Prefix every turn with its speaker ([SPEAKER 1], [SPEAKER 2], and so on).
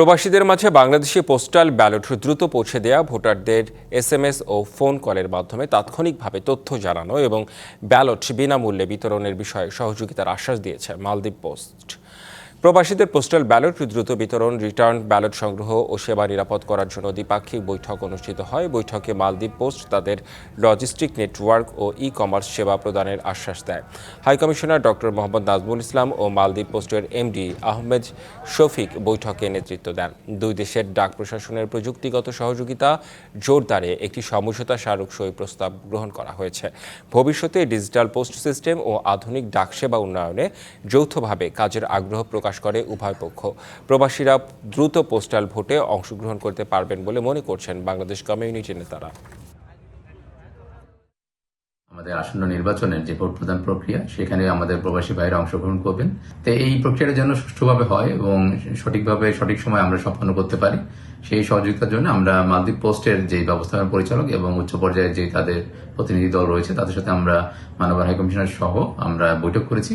[SPEAKER 1] প্রবাসীদের মাঝে Bangladeshi postal ballot দ্রুত পৌঁছে দেয়া ভোটারদের এসএমএস ও ফোন কলের মাধ্যমে তাৎক্ষণিকভাবে তথ্য জানানো এবং ব্যালট বিনামূল্যে বিতরণের বিষয়ে সহযোগিতার আশ্বাস দিয়েছে মালদ্বীপ পোস্ট। প্রবাসীদের পোস্টাল ব্যালট দ্রুত বিতরণ রিটার্ন ব্যালট সংগ্রহ ও সেবা নিরাপদ করার জন্য দ্বিপাক্ষিক বৈঠক অনুষ্ঠিত হয়। বৈঠকে মালদ্বীপ পোস্ট তাদের লজিস্টিক নেটওয়ার্ক ও ই কমার্স সেবা প্রদানের আশ্বাস দেয়। High commissioner doctor Mohammad Nazmul Islam ও মালদ্বীপ পোস্টের এমডি আহমেদ শফিক বৈঠকে নেতৃত্ব দেন। দুই দেশের ডাক প্রশাসনের প্রযুক্তিগত সহযোগিতা জোরদারে একটি সমঝোতা স্মারক সই প্রস্তাব গ্রহণ করা হয়েছে। ভবিষ্যতে ডিজিটাল পোস্ট সিস্টেম ও আধুনিক ডাক সেবা উন্নয়নে যৌথভাবে কাজের আগ্রহ প্রকাশ করে উভয় পক্ষ। প্রবাসীরা দ্রুত পোস্টাল ভোটে অংশগ্রহণ করতে পারবেন বলে মনে করছেন বাংলাদেশ কমিউনিটি নেতারা।
[SPEAKER 2] আমাদের আসন্ন নির্বাচনের যে ভোট প্রদান প্রক্রিয়া, সেখানে আমাদের প্রবাসী ভাইরা অংশগ্রহণ করবেন। তো এই প্রক্রিয়াটা যেন সুষ্ঠুভাবে হয় এবং সঠিকভাবে সঠিক সময় আমরা সম্পন্ন করতে পারি, সেই সহযোগিতার জন্য আমরা মালদ্বীপ পোস্টের যে ব্যবস্থাপনা পরিচালক এবং উচ্চ পর্যায়ে যে তাদের প্রতিনিধি দল রয়েছে, তাদের সাথে আমরা মানব হাইকমিশনার সহ আমরা বৈঠক করেছি।